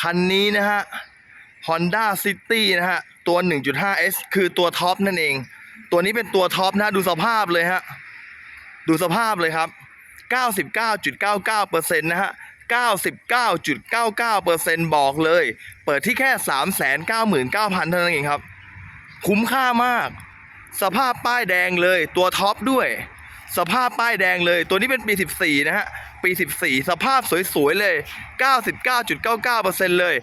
คันนี้นะฮะ Honda City นะฮะ ตัว 1.5S คือตัวท็อปนั่นเอง ตัวนี้เป็นตัวท็อปนะดูสภาพเลยฮะ ดูสภาพเลยครับ 99.99%นะฮะ99.99%บอกเลย เปิดที่แค่ 399,000 เท่านั้นเองครับ คุ้มค่ามาก สภาพป้ายแดงเลยตัวท็อปด้วย สภาพป้ายแดงเลย ตัวนี้เป็นปี 14 นะฮะ ปี 14 สภาพสวยๆเลย 99.99%เลย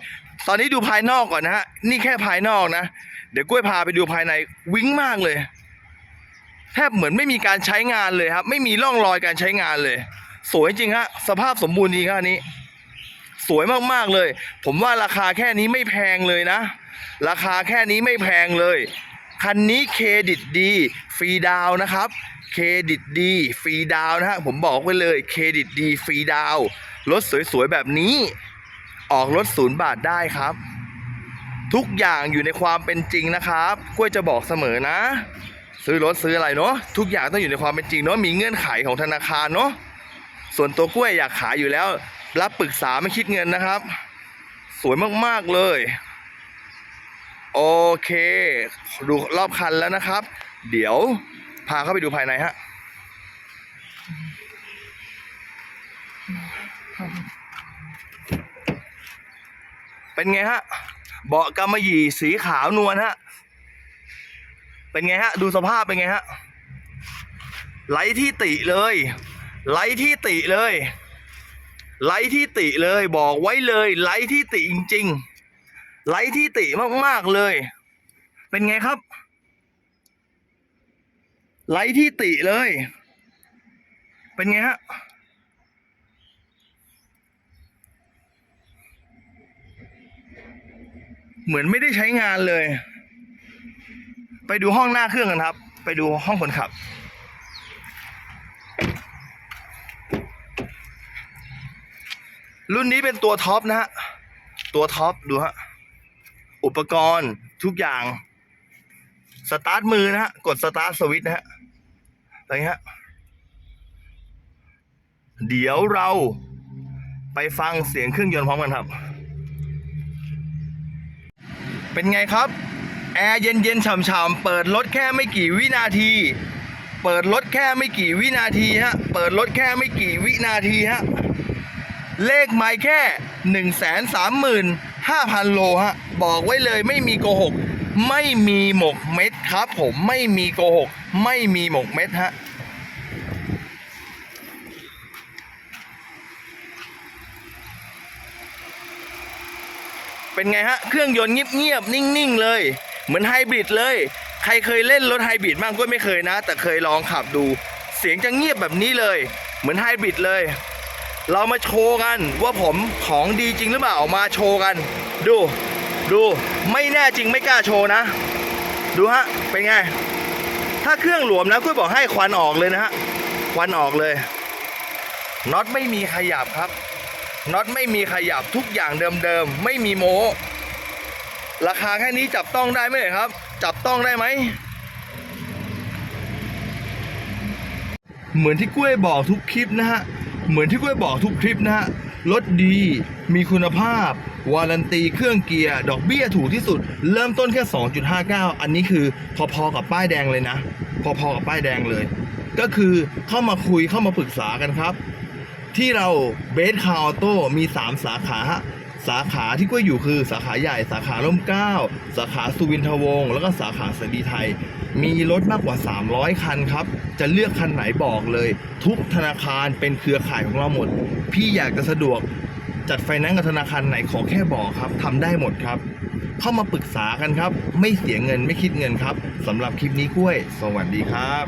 ตอนนี้ดูภายนอกก่อนนะฮะ นี่แค่ภายนอกนะ เดี๋ยวกล้วยพาไปดูภายในวิ้งมากเลย แทบเหมือนไม่มีการใช้งานเลยครับ ไม่มีร่องรอยการใช้งานเลย สวยจริงฮะ สภาพสมบูรณ์จริงครับอันนี้ สวยมากๆเลย ผมว่าราคาแค่นี้ไม่แพงเลยนะ ราคาแค่นี้ไม่แพงเลย คันนี้เครดิตดีฟรีดาวนะครับเครดิตดีฟรีดาวนะฮะผมบอกไว้เลยเครดิตดีฟรีดาวรถสวยๆแบบนี้ ออกรถศูนย์บาทได้ครับ ทุกอย่างอยู่ในความเป็นจริงนะครับกล้วยจะบอกเสมอนะ ซื้อรถซื้ออะไรเนาะทุกอย่างต้องอยู่ในความเป็นจริงเนาะมีเงื่อนไขของธนาคารเนาะส่วนตัวกล้วยอยากขายอยู่แล้ว รับปรึกษาไม่คิดเงินนะครับ สวยมากๆเลย โอเค ดูรอบคันแล้วนะครับ เดี๋ยวพาเข้าไปดูภายในฮะเป็นไงฮะ เบาะกำมะหยี่สีขาวนวลฮะ เป็นไงฮะ ดูสภาพเป็นไงฮะไร้ที่ติเลยไร้ที่ติเลยไร้ที่ติเลย บอกไว้เลยไร้ที่ติจริง ๆ ไร้ที่ติมาก ๆ เลย เป็นไงครับ ไร้ที่ติเลย เป็นไงฮะเหมือนไม่ได้ใช้งานเลย ไปดูห้องหน้าเครื่องกันครับ ไปดูห้องคนขับ รุ่นนี้เป็นตัวท็อปนะฮะ ตัวท็อปดูฮะ อุปกรณ์ทุกอย่าง สตาร์ทมือนะฮะ กดสตาร์ทสวิตช์นะฮะอะไรฮะ เดี๋ยวเราไปฟังเสียงเครื่องยนต์พร้อมกันครับ เป็นไงครับ แอร์เย็นๆฉ่ำๆเปิดรถแค่ไม่กี่วินาที เปิดรถแค่ไม่กี่วินาทีฮะ เปิดรถแค่ไม่กี่วินาทีฮะ เลขไม้แค่1นึ่งแสนสามหมื่น ห้าพันโลฮะบอกไว้เลยไม่มีโกหก ไม่มีหมกเม็ดครับผมไม่มีโกหก ไม่มีหมกเม็ดฮะเป็นไงฮะ เครื่องยนต์เงียบๆ นิ่ง ๆ เลย เหมือนไฮบริดเลย ใครเคยเล่นรถไฮบริดบ้างก็ไม่เคยนะ แต่เคยลองขับดู เสียงจะเงียบแบบนี้เลย เหมือนไฮบริดเลย เรามาโชว์กันว่าผมของดีจริงหรือเปล่ามาโชว์กัน ดู ดูไม่แน่จริงไม่กล้าโชว์นะ ดูฮะเป็นไง ถ้าเครื่องหลวมนะคุยบอกให้ควันออกเลยนะฮะควันออกเลยน็อตไม่มีขยับครับน็อตไม่มีขยับทุกอย่างเดิมๆ ไม่มีโมราคาแค่นี้จับต้องได้ไหมครับ จับต้องได้ไหม เหมือนที่กล้วยบอกทุกคลิปนะฮะ เหมือนที่กล้วยบอกทุกคลิปนะฮะรถดี มีคุณภาพ วารันตี เครื่องเกียร์ ดอกเบี้ยถูกที่สุด เริ่มต้นแค่ 2.59 อันนี้คือพอๆกับป้ายแดงเลยนะ พอๆกับป้ายแดงเลย ก็คือเข้ามาคุยเข้ามาปรึกษากันครับ ที่เราเบสคาร์ออโต้มี 3 สาขา สาขาที่ก็อยู่คือสาขาใหญ่สาขาล่มเก้าสาขาสุวินทวงศ์แล้วก็สาขาเสรีไทย มีรถมากกว่า 300 คันครับ จะเลือกคันไหนบอกเลย ทุกธนาคารเป็นเครือข่ายของเราหมด พี่อยากจะสะดวกจัดไฟแนนซ์กับธนาคารไหนขอแค่บอกครับทำได้หมดครับ เข้ามาปรึกษากันครับ ไม่เสียเงินไม่คิดเงินครับสำหรับคลิปนี้กล้วย สวัสดีครับ